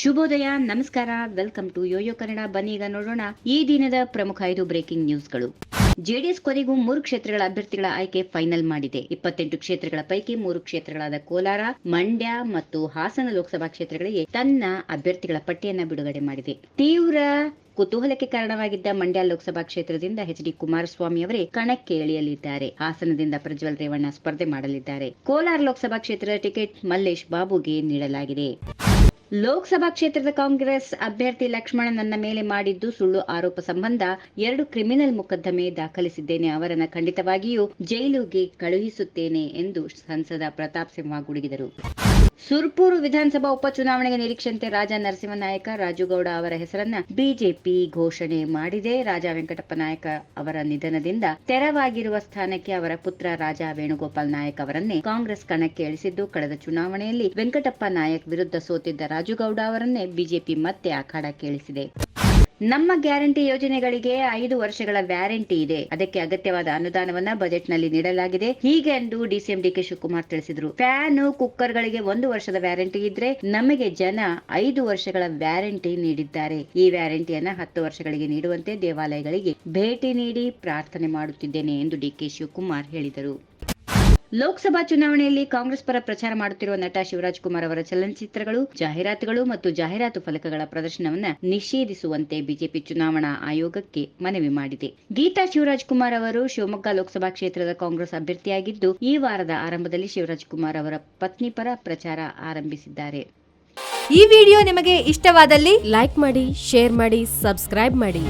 ಶುಭೋದಯ, ನಮಸ್ಕಾರ welcome to Yoyo Kannada ಬನ್ನಿ ಈಗ ನೋಡೋಣ ಈ ದಿನದ ಪ್ರಮುಖ ಐದು ಬ್ರೇಕಿಂಗ್ ನ್ಯೂಸ್ಗಳು ಜೆಡಿಎಸ್ ಕೊನೆಗೂ ಮೂರು ಕ್ಷೇತ್ರಗಳ ಅಭ್ಯರ್ಥಿಗಳ ಆಯ್ಕೆ ಫೈನಲ್ ಮಾಡಿದೆ. ಇಪ್ಪತ್ತೆಂಟು ಕ್ಷೇತ್ರಗಳ ಪೈಕಿ ಮೂರು ಕ್ಷೇತ್ರಗಳಾದ ಕೋಲಾರ, ಮಂಡ್ಯ ಮತ್ತು ಹಾಸನ ಲೋಕಸಭಾ ಕ್ಷೇತ್ರಗಳಿಗೆ ತನ್ನ ಅಭ್ಯರ್ಥಿಗಳ ಪಟ್ಟಿಯನ್ನ ಬಿಡುಗಡೆ ಮಾಡಿದೆ. ತೀವ್ರ ಕುತೂಹಲಕ್ಕೆ ಕಾರಣವಾಗಿದ್ದ ಮಂಡ್ಯ ಲೋಕಸಭಾ ಕ್ಷೇತ್ರದಿಂದ ಎಚ್ ಡಿ ಕುಮಾರಸ್ವಾಮಿ ಅವರೇ ಕಣಕ್ಕೆ ಇಳಿಯಲಿದ್ದಾರೆ. ಹಾಸನದಿಂದ ಪ್ರಜ್ವಲ್ ರೇವಣ್ಣ ಸ್ಪರ್ಧೆ ಮಾಡಲಿದ್ದಾರೆ. ಕೋಲಾರ ಲೋಕಸಭಾ ಕ್ಷೇತ್ರದ ಟಿಕೆಟ್ ಮಲ್ಲೇಶ್ ಬಾಬುಗೆ ನೀಡಲಾಗಿದೆ. ಲೋಕಸಭಾ ಕ್ಷೇತ್ರದ ಕಾಂಗ್ರೆಸ್ ಅಭ್ಯರ್ಥಿ ಲಕ್ಷ್ಮಣ ನನ್ನ ಮೇಲೆ ಮಾಡಿದ್ದು ಸುಳ್ಳು ಆರೋಪ ಸಂಬಂಧ ಎರಡು ಕ್ರಿಮಿನಲ್ ಮೊಕದ್ದಮೆ ದಾಖಲಿಸಿದ್ದೇನೆ. ಅವರನ್ನು ಖಂಡಿತವಾಗಿಯೂ ಜೈಲುಗೆ ಕಳುಹಿಸುತ್ತೇನೆ ಎಂದು ಸಂಸದ ಪ್ರತಾಪ್ ಸಿಂಹ ಗುಡುಗಿದರು. ಸುರ್ಪೂರು ವಿಧಾನಸಭಾ ಉಪಚುನಾವಣೆಗೆ ನಿರೀಕ್ಷೆಯಂತೆ ರಾಜ ನರಸಿಂಹನಾಯಕ ರಾಜುಗೌಡ ಅವರ ಹೆಸರನ್ನ ಬಿಜೆಪಿ ಘೋಷಣೆ ಮಾಡಿದೆ. ರಾಜ ವೆಂಕಟಪ್ಪ ನಾಯಕ ಅವರ ನಿಧನದಿಂದ ತೆರವಾಗಿರುವ ಸ್ಥಾನಕ್ಕೆ ಅವರ ಪುತ್ರ ರಾಜ ವೇಣುಗೋಪಾಲ್ ನಾಯಕ್ ಅವರನ್ನೇ ಕಾಂಗ್ರೆಸ್ ಕಣಕ್ಕೆ ಇಳಿಸಿದ್ದು, ಕಳೆದ ಚುನಾವಣೆಯಲ್ಲಿ ವೆಂಕಟಪ್ಪ ನಾಯಕ್ ವಿರುದ್ಧ ಸೋತಿದ್ದ ರಾಜುಗೌಡ ಅವರನ್ನೇ ಬಿಜೆಪಿ ಮತ್ತೆ ಅಖಾಡಕ್ಕೆ ಇಳಿಸಿದೆ. ನಮ್ಮ ಗ್ಯಾರಂಟಿ ಯೋಜನೆಗಳಿಗೆ ಐದು ವರ್ಷಗಳ ವ್ಯಾರಂಟಿ ಇದೆ. ಅದಕ್ಕೆ ಅಗತ್ಯವಾದ ಅನುದಾನವನ್ನ ಬಜೆಟ್ನಲ್ಲಿ ನೀಡಲಾಗಿದೆ. ಹೀಗೆ ಎಂದು ಡಿಸಿಎಂ ಡಿಕೆ ಶಿವಕುಮಾರ್ ತಿಳಿಸಿದರು. ಫ್ಯಾನ್, ಕುಕ್ಕರ್ಗಳಿಗೆ ಒಂದು ವರ್ಷದ ವ್ಯಾರಂಟಿ ಇದ್ರೆ ನಮಗೆ ಜನ ಐದು ವರ್ಷಗಳ ವ್ಯಾರಂಟಿ ನೀಡಿದ್ದಾರೆ. ಈ ವ್ಯಾರಂಟಿಯನ್ನ ಹತ್ತು ವರ್ಷಗಳಿಗೆ ನೀಡುವಂತೆ ದೇವಾಲಯಗಳಿಗೆ ಭೇಟಿ ನೀಡಿ ಪ್ರಾರ್ಥನೆ ಮಾಡುತ್ತಿದ್ದೇನೆ ಎಂದು ಡಿಕೆ ಶಿವಕುಮಾರ್ ಹೇಳಿದರು. ಲೋಕಸಭಾ ಚುನಾವಣೆಯಲ್ಲಿ ಕಾಂಗ್ರೆಸ್ ಪರ ಪ್ರಚಾರ ಮಾಡುತ್ತಿರುವ ನಟ ಶಿವರಾಜ್ ಕುಮಾರ್ ಅವರ ಚಲನಚಿತ್ರಗಳು, ಜಾಹೀರಾತುಗಳು ಮತ್ತು ಜಾಹೀರಾತು ಫಲಕಗಳ ಪ್ರದರ್ಶನವನ್ನ ನಿಷೇಧಿಸುವಂತೆ ಬಿಜೆಪಿ ಚುನಾವಣಾ ಆಯೋಗಕ್ಕೆ ಮನವಿ ಮಾಡಿದೆ. ಗೀತಾ ಶಿವರಾಜ್ ಕುಮಾರ್ ಅವರು ಶಿವಮೊಗ್ಗ ಲೋಕಸಭಾ ಕ್ಷೇತ್ರದ ಕಾಂಗ್ರೆಸ್ ಅಭ್ಯರ್ಥಿಯಾಗಿದ್ದು, ಈ ವಾರದ ಆರಂಭದಲ್ಲಿ ಶಿವರಾಜ್ ಕುಮಾರ್ ಅವರ ಪತ್ನಿ ಪರ ಪ್ರಚಾರ ಆರಂಭಿಸಿದ್ದಾರೆ. ಈ ವಿಡಿಯೋ ನಿಮಗೆ ಇಷ್ಟವಾದಲ್ಲಿ ಲೈಕ್ ಮಾಡಿ, ಶೇರ್ ಮಾಡಿ, ಸಬ್ಸ್ಕ್ರೈಬ್ ಮಾಡಿ.